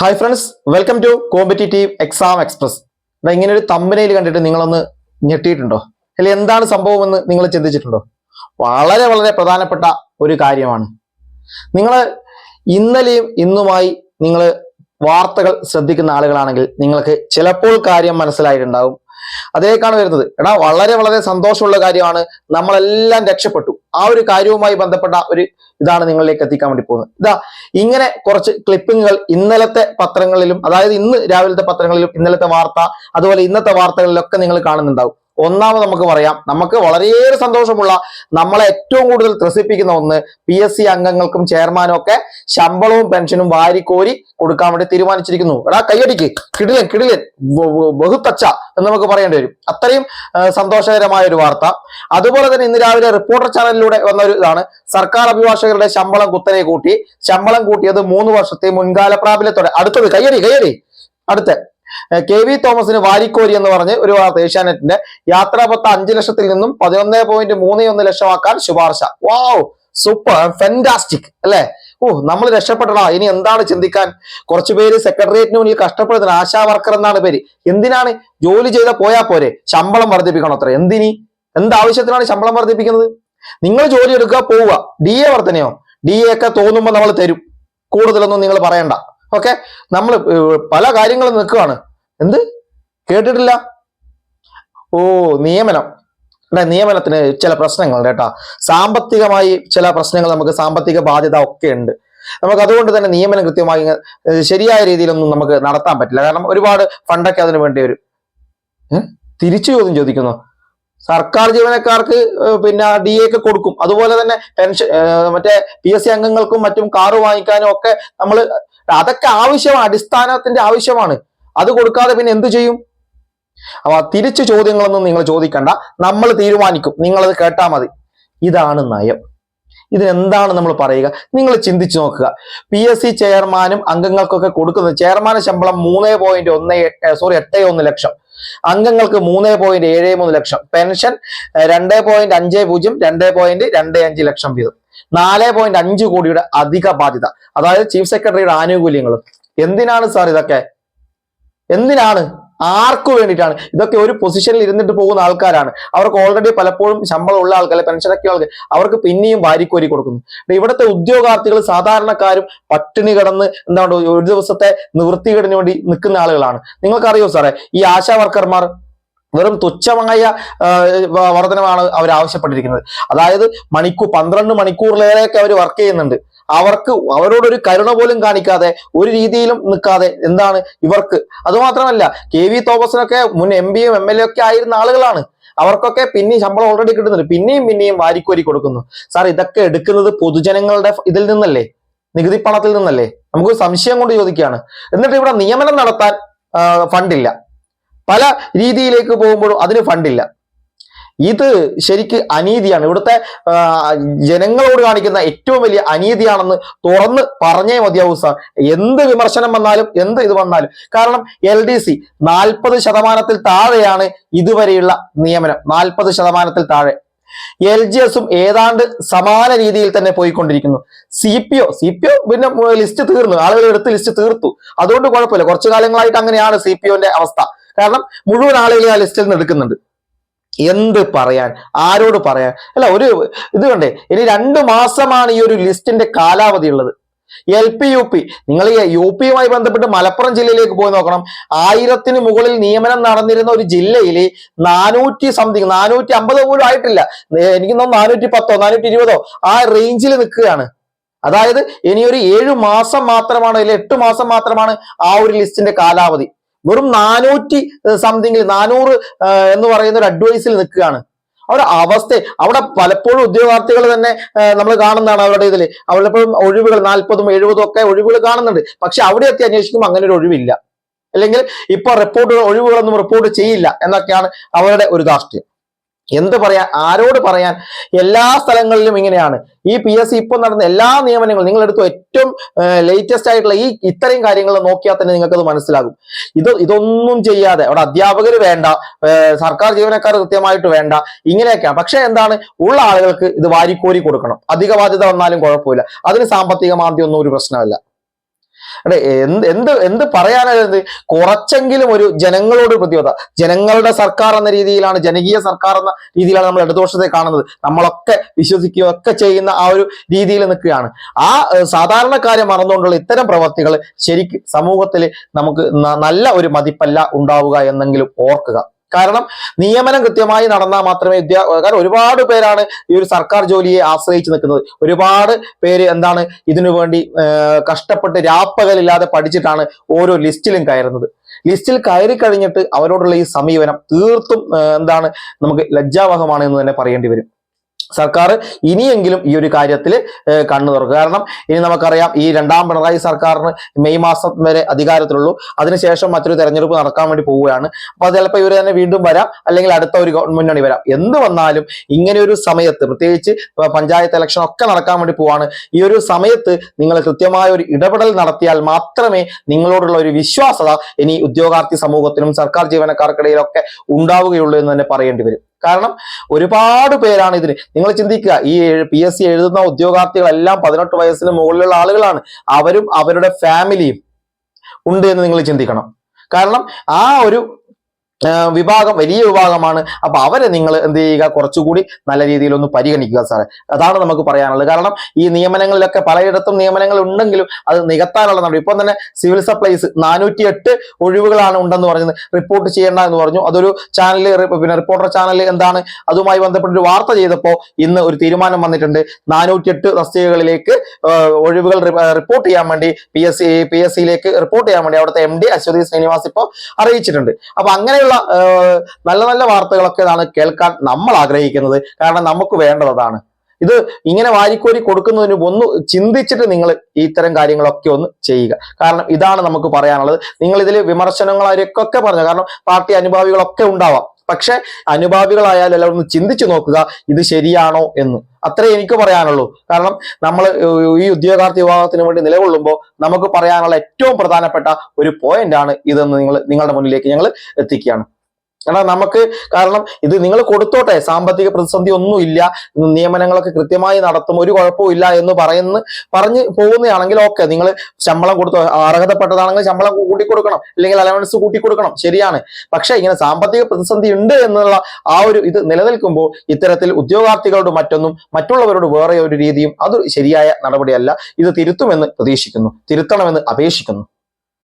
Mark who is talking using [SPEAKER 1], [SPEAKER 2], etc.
[SPEAKER 1] Hi friends welcome to competitive exam express ഇങ്ങനെ ഒരു തമ്പനയിൽ കണ്ടിട്ട് നിങ്ങളൊന്ന് ഞെട്ടിയിട്ടുണ്ടോ? അല്ലെ എന്താണ് സംഭവം എന്ന് നിങ്ങൾ ചിന്തിച്ചിട്ടുണ്ടോ? വളരെ വളരെ പ്രധാനപ്പെട്ട ഒരു കാര്യമാണ്. നിങ്ങൾ ഇന്നലെയും ഇന്നുമായി നിങ്ങൾ വാർത്തകൾ ശ്രദ്ധിക്കുന്ന ആളുകളാണെങ്കിൽ നിങ്ങൾക്ക് ചിലപ്പോൾ കാര്യം മനസ്സിലായിട്ടുണ്ടാവും. അതിലേക്കാണ് വരുന്നത്. എടാ വളരെ വളരെ സന്തോഷമുള്ള കാര്യമാണ്. നമ്മളെല്ലാം രക്ഷപ്പെട്ടു. ആ ഒരു കാര്യവുമായി ബന്ധപ്പെട്ട ഒരു ഇതാണ് നിങ്ങളിലേക്ക് എത്തിക്കാൻ വേണ്ടി പോകുന്നത്. ഇതാ ഇങ്ങനെ കുറച്ച് ക്ലിപ്പിങ്ങുകൾ ഇന്നലത്തെ പത്രങ്ങളിലും അതായത് ഇന്ന് രാവിലത്തെ പത്രങ്ങളിലും ഇന്നലത്തെ വാർത്ത അതുപോലെ ഇന്നത്തെ വാർത്തകളിലൊക്കെ നിങ്ങൾ കാണുന്നുണ്ടാവും. ഒന്നാമത് നമുക്ക് പറയാം നമുക്ക് വളരെയേറെ സന്തോഷമുള്ള നമ്മളെ ഏറ്റവും കൂടുതൽ ത്രസിപ്പിക്കുന്ന ഒന്ന് പി എസ് സി അംഗങ്ങൾക്കും ചെയർമാനും ഒക്കെ ശമ്പളവും പെൻഷനും വാരിക്കോരി കൊടുക്കാൻ വേണ്ടി തീരുമാനിച്ചിരിക്കുന്നു. എടാ കയ്യടിക്ക്. കിടിലൻ കിടിലൻ. ബഹുത്തച്ച എന്ന് നമുക്ക് പറയേണ്ടി വരും. അത്രയും സന്തോഷകരമായ ഒരു വാർത്ത. അതുപോലെ തന്നെ ഇന്ന് രാവിലെ റിപ്പോർട്ടർ ചാനലിലൂടെ വന്ന ഒരു ഇതാണ്. സർക്കാർ അഭിഭാഷകരുടെ ശമ്പളം കുത്തനെ കൂട്ടി. ശമ്പളം കൂട്ടിയത് മൂന്ന് വർഷത്തെ മുൻകാല പ്രാബല്യത്തോടെ. അടുത്തത് കയ്യടി കയ്യടി. അടുത്ത. കെ വി തോമസിന് വാരിക്കോരി എന്ന് പറഞ്ഞ് ഒരു വാർത്ത ഏഷ്യാനെറ്റിന്റെ. യാത്രാപത്ത് അഞ്ച് ലക്ഷത്തിൽ നിന്നും പതിനൊന്ന് പോയിന്റ് മൂന്ന് ഒന്ന് ലക്ഷമാക്കാൻ ശുപാർശ. വാവ് സൂപ്പർ ഫെന്റാസ്റ്റിക് അല്ലെ? ഓ നമ്മൾ രക്ഷപ്പെടണോ ഇനി എന്താണ് ചിന്തിക്കാൻ? കുറച്ചു പേര് സെക്രട്ടേറിയറ്റിന് മുന്നിൽ കഷ്ടപ്പെടുന്ന ആശാ വർക്കർ എന്നാണ് പേര്. എന്തിനാണ്? ജോലി ചെയ്ത പോയാ പോരെ. ശമ്പളം വർദ്ധിപ്പിക്കണം അത്ര. എന്തിനി? എന്താവശ്യത്തിനാണ് ശമ്പളം വർദ്ധിപ്പിക്കുന്നത്? നിങ്ങൾ ജോലി എടുക്കുക പോവുക. ഡി എ വർധനയോ ഡി എ ഒക്കെ തോന്നുമ്പോൾ നമ്മൾ തരും. കൂടുതലൊന്നും നിങ്ങൾ പറയണ്ട. ഓക്കെ നമ്മൾ പല കാര്യങ്ങളും നിൽക്കുകയാണ് എന്ത്? കേട്ടിട്ടില്ല? ഓ നിയമനം. ഇവിടെ നിയമനത്തിന് ചില പ്രശ്നങ്ങളുണ്ട് കേട്ടാ. സാമ്പത്തികമായി ചില പ്രശ്നങ്ങൾ നമുക്ക് സാമ്പത്തിക ബാധ്യത ഒക്കെ ഉണ്ട്. നമുക്ക് അതുകൊണ്ട് തന്നെ നിയമനം കൃത്യമായി ശരിയായ രീതിയിലൊന്നും നമുക്ക് നടത്താൻ പറ്റില്ല. കാരണം ഒരുപാട് ഫണ്ടൊക്കെ അതിന് വേണ്ടി വരും. തിരിച്ചു ചോദ്യം ചോദിക്കുന്നു. സർക്കാർ ജീവനക്കാർക്ക് പിന്നെ ഡി എ ഒക്കെ കൊടുക്കും. അതുപോലെ തന്നെ പെൻഷൻ മറ്റേ പി എസ് സി അംഗങ്ങൾക്കും മറ്റും കാറ് വാങ്ങിക്കാനും ഒക്കെ നമ്മൾ അതൊക്കെ ആവശ്യമാണ് അടിസ്ഥാനത്തിന്റെ ആവശ്യമാണ്. അത് കൊടുക്കാതെ പിന്നെ എന്ത് ചെയ്യും? അപ്പൊ തിരിച്ചു ചോദ്യങ്ങളൊന്നും നിങ്ങൾ ചോദിക്കണ്ട. നമ്മൾ തീരുമാനിക്കും. നിങ്ങളത് കേട്ടാ മതി. ഇതാണ് നയം. ഇതിനെന്താണ് നമ്മൾ പറയുക? നിങ്ങൾ ചിന്തിച്ചു നോക്കുക. പി എസ് സി ചെയർമാനും അംഗങ്ങൾക്കൊക്കെ കൊടുക്കുന്നത് ചെയർമാൻ ശമ്പളം മൂന്ന് പോയിന്റ് ഒന്ന് സോറി എട്ട് ഒന്ന് ലക്ഷം. അംഗങ്ങൾക്ക് മൂന്ന് പോയിന്റ് ഏഴ് മൂന്ന് ലക്ഷം. പെൻഷൻ രണ്ട് പോയിന്റ് അഞ്ച് പൂജ്യം രണ്ട് പോയിന്റ് രണ്ട് അഞ്ച് ലക്ഷം വീതം. നാല് പോയിന്റ് അഞ്ച് കോടിയുടെ അധിക ബാധ്യത. അതായത് ചീഫ് സെക്രട്ടറിയുടെ ആനുകൂല്യങ്ങൾ എന്തിനാണ് സാർ ഇതൊക്കെ? എന്തിനാണ്? ആർക്കു വേണ്ടിയിട്ടാണ്? ഇതൊക്കെ ഒരു പൊസിഷനിൽ ഇരുന്നിട്ട് പോകുന്ന ആൾക്കാരാണ്. അവർക്ക് ഓൾറെഡി പലപ്പോഴും ശമ്പളം ഉള്ള ആൾക്കാർ പെൻഷനൊക്കെ ആൾക്കാർ അവർക്ക് പിന്നെയും വാരിക്കോരി കൊടുക്കുന്നു. ഇവിടുത്തെ ഉദ്യോഗാർത്ഥികൾ സാധാരണക്കാരും പട്ടിണി കിടന്ന് എന്താണ് ഒരു ദിവസത്തെ നിവൃത്തി നിവൃത്തികേടിന് വേണ്ടി നിൽക്കുന്ന ആളുകളാണ്. നിങ്ങൾക്കറിയോ സാറേ ഈ ആശാ വർക്കർമാർ വെറും തുച്ഛമായ വർധനമാണ് അവർ ആവശ്യപ്പെട്ടിരിക്കുന്നത്. അതായത് മണിക്കൂർ പന്ത്രണ്ട് മണിക്കൂറിലേറെയൊക്കെ അവർ വർക്ക് ചെയ്യുന്നുണ്ട്. അവർക്ക് അവരോടൊരു കരുണ പോലും കാണിക്കാതെ ഒരു രീതിയിലും നിൽക്കാതെ എന്താണ് ഇവർക്ക്? അതുമാത്രമല്ല കെ വി തോമസിനൊക്കെ മുൻ എം പിയും എം എൽ എ ഒക്കെ ആയിരുന്ന ആളുകളാണ്. അവർക്കൊക്കെ പിന്നെയും ശമ്പളം ഓൾറെഡി കിട്ടുന്നുണ്ട്. പിന്നെയും പിന്നെയും വാരിക്കോരി കൊടുക്കുന്നു. സാർ ഇതൊക്കെ എടുക്കുന്നത് പൊതുജനങ്ങളുടെ ഇതിൽ നിന്നല്ലേ? നികുതി പണത്തിൽ നിന്നല്ലേ? നമുക്ക് സംശയം കൊണ്ട് ചോദിക്കുകയാണ്. എന്നിട്ട് ഇവിടെ നിയമനം നടത്താൻ ഫണ്ടില്ല. പല രീതിയിലേക്ക് പോകുമ്പോഴും അതിന് ഫണ്ടില്ല ഇത് ശരിക്ക് അനീതിയാണ്. ഇവിടുത്തെ ജനങ്ങളോട് കാണിക്കുന്ന ഏറ്റവും വലിയ അനീതിയാണെന്ന് തുറന്ന് പറഞ്ഞേ മതിയാവൂ സാർ. എന്ത് വിമർശനം വന്നാലും എന്ത് ഇത് വന്നാലും. കാരണം എൽ ഡി സി നാൽപ്പത് ശതമാനത്തിൽ താഴെയാണ് ഇതുവരെയുള്ള നിയമനം. നാൽപ്പത് ശതമാനത്തിൽ താഴെ. എൽ ജി എസും ഏതാണ്ട് സമാന രീതിയിൽ തന്നെ പോയിക്കൊണ്ടിരിക്കുന്നു. C P O C P O പിന്നെ ലിസ്റ്റ് തീർന്നു. ആളുകൾ എടുത്ത് ലിസ്റ്റ് തീർത്തു. അതുകൊണ്ട് കുഴപ്പമില്ല. കുറച്ചു കാലങ്ങളായിട്ട് അങ്ങനെയാണ് സി പി ഒന്റെ അവസ്ഥ. കാരണം മുഴുവൻ ആളുകളെ ആ ലിസ്റ്റിൽ നിന്ന് എടുക്കുന്നുണ്ട്. എന്ത് പറയാൻ ആരോട് പറയാൻ? അല്ല ഒരു ഇത് കണ്ടേ ഇനി രണ്ട് മാസമാണ് ഈ ഒരു ലിസ്റ്റിന്റെ കാലാവധി ഉള്ളത്. എൽ പി യു പി നിങ്ങൾ യു പിയുമായി ബന്ധപ്പെട്ട് മലപ്പുറം ജില്ലയിലേക്ക് പോയി നോക്കണം. ആയിരത്തിന് മുകളിൽ നിയമനം നടന്നിരുന്ന ഒരു ജില്ലയിൽ നാനൂറ്റി സംതിങ് നാനൂറ്റി അമ്പത് പോലും ആയിട്ടില്ല. എനിക്ക് തോന്നുന്നു നാനൂറ്റി പത്തോ നാനൂറ്റി ഇരുപതോ ആ റേഞ്ചിൽ നിൽക്കുകയാണ്. അതായത് ഇനിയൊരു ഏഴു മാസം മാത്രമാണ് അല്ലെങ്കിൽ എട്ട് മാസം മാത്രമാണ് ആ ഒരു ലിസ്റ്റിന്റെ കാലാവധി. വെറും നാനൂറ്റി സംതിങ് നാനൂറ് എന്ന് പറയുന്ന ഒരു അഡ്വൈസിൽ നിൽക്കുകയാണ്. അവരുടെ അവസ്ഥ അവിടെ പലപ്പോഴും ഉദ്യോഗാർത്ഥികൾ തന്നെ നമ്മൾ കാണുന്നതാണ് അവരുടെ ഇതിൽ അവരെപ്പോഴും ഒഴിവുകൾ നാൽപ്പതും എഴുപതും ഒക്കെ ഒഴിവുകൾ കാണുന്നുണ്ട്. പക്ഷെ അവിടെ എത്തി അന്വേഷിക്കുമ്പോൾ അങ്ങനെ ഒരു ഒഴിവില്ല. അല്ലെങ്കിൽ ഇപ്പൊ റിപ്പോർട്ട് ഒഴിവുകളൊന്നും റിപ്പോർട്ട് ചെയ്യില്ല എന്നൊക്കെയാണ് അവരുടെ ഒരു ധാർഷ്ട്യം. എന്ത് പറയാൻ ആരോട് പറയാൻ? എല്ലാ സ്ഥലങ്ങളിലും ഇങ്ങനെയാണ്. ഈ പി എസ് സി ഇപ്പൊ നടന്ന എല്ലാ നിയമനങ്ങളും നിങ്ങൾ എടുത്തു ഏറ്റവും ലേറ്റസ്റ്റ് ആയിട്ടുള്ള ഈ ഇത്തരം കാര്യങ്ങൾ നോക്കിയാൽ തന്നെ നിങ്ങൾക്ക് അത് മനസ്സിലാകും. ഇത് ഇതൊന്നും ചെയ്യാതെ അവിടെ അധ്യാപകർ വേണ്ട സർക്കാർ ജീവനക്കാർ കൃത്യമായിട്ട് വേണ്ട ഇങ്ങനെയൊക്കെയാണ്. പക്ഷെ എന്താണ് ഉള്ള ആളുകൾക്ക് ഇത് വാരിക്കോരി കൊടുക്കണം. അധിക ബാധ്യത വന്നാലും കുഴപ്പമില്ല. അതിന് സാമ്പത്തിക ഒന്നും ഒരു പ്രശ്നമല്ല. അതെ എന്ത് എന്ത് എന്ത് പറയാനത് കുറച്ചെങ്കിലും ഒരു ജനങ്ങളോട് പ്രതിബദ്ധത. ജനങ്ങളുടെ സർക്കാർ എന്ന രീതിയിലാണ് ജനകീയ സർക്കാർ എന്ന രീതിയിലാണ് നമ്മൾ ഇടതുപക്ഷത്തെ കാണുന്നത്. നമ്മളൊക്കെ വിശ്വസിക്കുകയൊക്കെ ചെയ്യുന്ന ആ ഒരു രീതിയിൽ നിൽക്കുകയാണ്. ആ സാധാരണക്കാരെ മറന്നുകൊണ്ടുള്ള ഇത്തരം പ്രവർത്തികൾ ശരിക്കും സമൂഹത്തിൽ നമുക്ക് നല്ല ഒരു മതിപ്പല്ല ഉണ്ടാവുക എന്നെങ്കിലും ഓർക്കുക. കാരണം നിയമനം കൃത്യമായി നടന്നാൽ മാത്രമേ വിദ്യാ കാരണം ഒരുപാട് പേരാണ് ഈ ഒരു സർക്കാർ ജോലിയെ ആശ്രയിച്ച് നിൽക്കുന്നത്. ഒരുപാട് പേര് എന്താണ് ഇതിനു വേണ്ടി കഷ്ടപ്പെട്ട് രാപ്പകലില്ലാതെ പഠിച്ചിട്ടാണ് ഓരോ ലിസ്റ്റിലും കയറുന്നത്. ലിസ്റ്റിൽ കയറി കഴിഞ്ഞിട്ട് അവരോടുള്ള ഈ സമീപനം തീർത്തും എന്താണ് നമുക്ക് ലജ്ജാവഹമാണ് എന്ന് തന്നെ പറയേണ്ടി വരും. സർക്കാർ ഇനിയെങ്കിലും ഈ ഒരു കാര്യത്തിൽ കണ്ണു തുറക്കുക കാരണം ഇനി നമുക്കറിയാം ഈ രണ്ടാം പിണറായി സർക്കാരിന് മെയ് മാസം വരെ അധികാരത്തിലുള്ളൂ. അതിനുശേഷം മറ്റൊരു തെരഞ്ഞെടുപ്പ് നടക്കാൻ വേണ്ടി പോവുകയാണ്. അപ്പൊ ചിലപ്പോൾ ഇവർ തന്നെ വീണ്ടും വരാം അല്ലെങ്കിൽ അടുത്ത ഒരു മുന്നണി വരാം. എന്ത് വന്നാലും ഇങ്ങനെ ഒരു സമയത്ത് പ്രത്യേകിച്ച് പഞ്ചായത്ത് ഇലക്ഷൻ ഒക്കെ നടക്കാൻ വേണ്ടി പോവാണ് ഈ ഒരു സമയത്ത് നിങ്ങൾ കൃത്യമായ ഒരു ഇടപെടൽ നടത്തിയാൽ മാത്രമേ നിങ്ങളോടുള്ള ഒരു വിശ്വാസത ഇനി ഉദ്യോഗാർത്ഥി സമൂഹത്തിനും സർക്കാർ ജീവനക്കാർക്കിടയിലൊക്കെ ഉണ്ടാവുകയുള്ളൂ എന്ന് തന്നെ പറയേണ്ടി വരും. കാരണം ഒരുപാട് പേരാണ് ഇതിന്. നിങ്ങൾ ചിന്തിക്കുക ഈ പി എസ് സി എഴുതുന്ന ഉദ്യോഗാർത്ഥികളെല്ലാം പതിനെട്ട് വയസ്സിന് മുകളിലുള്ള ആളുകളാണ്. അവരും അവരുടെ ഫാമിലിയും ഉണ്ട് എന്ന് നിങ്ങൾ ചിന്തിക്കണം. കാരണം ആ ഒരു വിഭാഗം വലിയ വിഭാഗമാണ്. അപ്പൊ അവരെ നിങ്ങൾ എന്ത് ചെയ്യുക? കുറച്ചുകൂടി നല്ല രീതിയിൽ ഒന്ന് പരിഗണിക്കുക സാറേ. അതാണ് നമുക്ക് പറയാനുള്ളത്. കാരണം ഈ നിയമനങ്ങളിലൊക്കെ പലയിടത്തും നിയമനങ്ങൾ ഉണ്ടെങ്കിലും അത് നികത്താനുള്ള നടപടി. ഇപ്പം തന്നെ സിവിൽ സപ്ലൈസ് നാനൂറ്റി എട്ട് ഒഴിവുകളാണ് ഉണ്ടെന്ന് പറഞ്ഞത്. റിപ്പോർട്ട് ചെയ്യേണ്ട എന്ന് പറഞ്ഞു. അതൊരു ചാനൽ പിന്നെ റിപ്പോർട്ടർ ചാനൽ എന്താണ്? അതുമായി ബന്ധപ്പെട്ട് ഒരു വാർത്ത ചെയ്തപ്പോൾ ഇന്ന് ഒരു തീരുമാനം വന്നിട്ടുണ്ട്. നാനൂറ്റി എട്ട് തസ്തികകളിലേക്ക് ഒഴിവുകൾ റിപ്പോർട്ട് ചെയ്യാൻ വേണ്ടി P S C P S സിയിലേക്ക് റിപ്പോർട്ട് ചെയ്യാൻ വേണ്ടി അവിടുത്തെ എം ഡി അശ്വതി ശ്രീനിവാസ് ഇപ്പോൾ അറിയിച്ചിട്ടുണ്ട്. അപ്പൊ അങ്ങനെയുള്ള ആ, നല്ല നല്ല വാർത്തകളൊക്കെ ആണ് കേൾക്കാൻ നമ്മൾ ആഗ്രഹിക്കുന്നത്. കാരണം നമുക്ക് വേണ്ടതാണ്. ഇത് ഇങ്ങനെ വാരിക്കോരി കൊടുക്കുന്നതിന് ഒന്ന് ചിന്തിച്ചിട്ട് നിങ്ങൾ ഇത്തരം കാര്യങ്ങളൊക്കെ ഒന്ന് ചെയ്യുക. കാരണം ഇതാണ് നമുക്ക് പറയാനുള്ളത്. നിങ്ങൾ ഇതിൽ വിമർശനങ്ങളൊക്കെ പറഞ്ഞു കാരണം പാർട്ടി അനുഭാവികളൊക്കെ ഉണ്ടാവാം. പക്ഷെ അനുഭാവികളായാലും എല്ലാവരും ചിന്തിച്ചു നോക്കുക ഇത് ശരിയാണോ എന്ന്. അത്രേ എനിക്ക് പറയാനുള്ളൂ. കാരണം നമ്മൾ ഈ ഉദ്യോഗാർത്ഥി വിഭാഗത്തിന് വേണ്ടി നിലകൊള്ളുമ്പോൾ നമുക്ക് പറയാനുള്ള ഏറ്റവും പ്രധാനപ്പെട്ട ഒരു പോയിന്റ് ആണ് ഇതെന്ന് നിങ്ങൾ നിങ്ങളുടെ മുന്നിലേക്ക് ഞങ്ങൾ എത്തിക്കുകയാണ്. കാരണം നമുക്ക് കാരണം ഇത് നിങ്ങൾ കൊടുത്തോട്ടെ. സാമ്പത്തിക പ്രതിസന്ധി ഒന്നുമില്ല നിയമനങ്ങളൊക്കെ കൃത്യമായി നടത്തും. ഒരു കുഴപ്പവും ഇല്ല എന്ന് പറയുന്ന പറഞ്ഞ് പോകുന്നതാണെങ്കിൽ ഓക്കെ നിങ്ങൾ ശമ്പളം കൊടുത്തോ അർഹതപ്പെട്ടതാണെങ്കിൽ ശമ്പളം കൂട്ടി കൊടുക്കണം അല്ലെങ്കിൽ അലവൻസ് കൂട്ടി കൊടുക്കണം ശരിയാണ്. പക്ഷേ ഇങ്ങനെ സാമ്പത്തിക പ്രതിസന്ധി ഉണ്ട് എന്നുള്ള ആ ഒരു ഇത് നിലനിൽക്കുമ്പോൾ ഇത്തരത്തിൽ ഉദ്യോഗാർത്ഥികളോട് മറ്റൊന്നും മറ്റുള്ളവരോട് വേറെ ഒരു രീതിയും അത് ശരിയായ നടപടിയല്ല. ഇത് തിരുത്തുമെന്ന് പ്രതീക്ഷിക്കുന്നു. തിരുത്തണമെന്ന് അപേക്ഷിക്കുന്നു.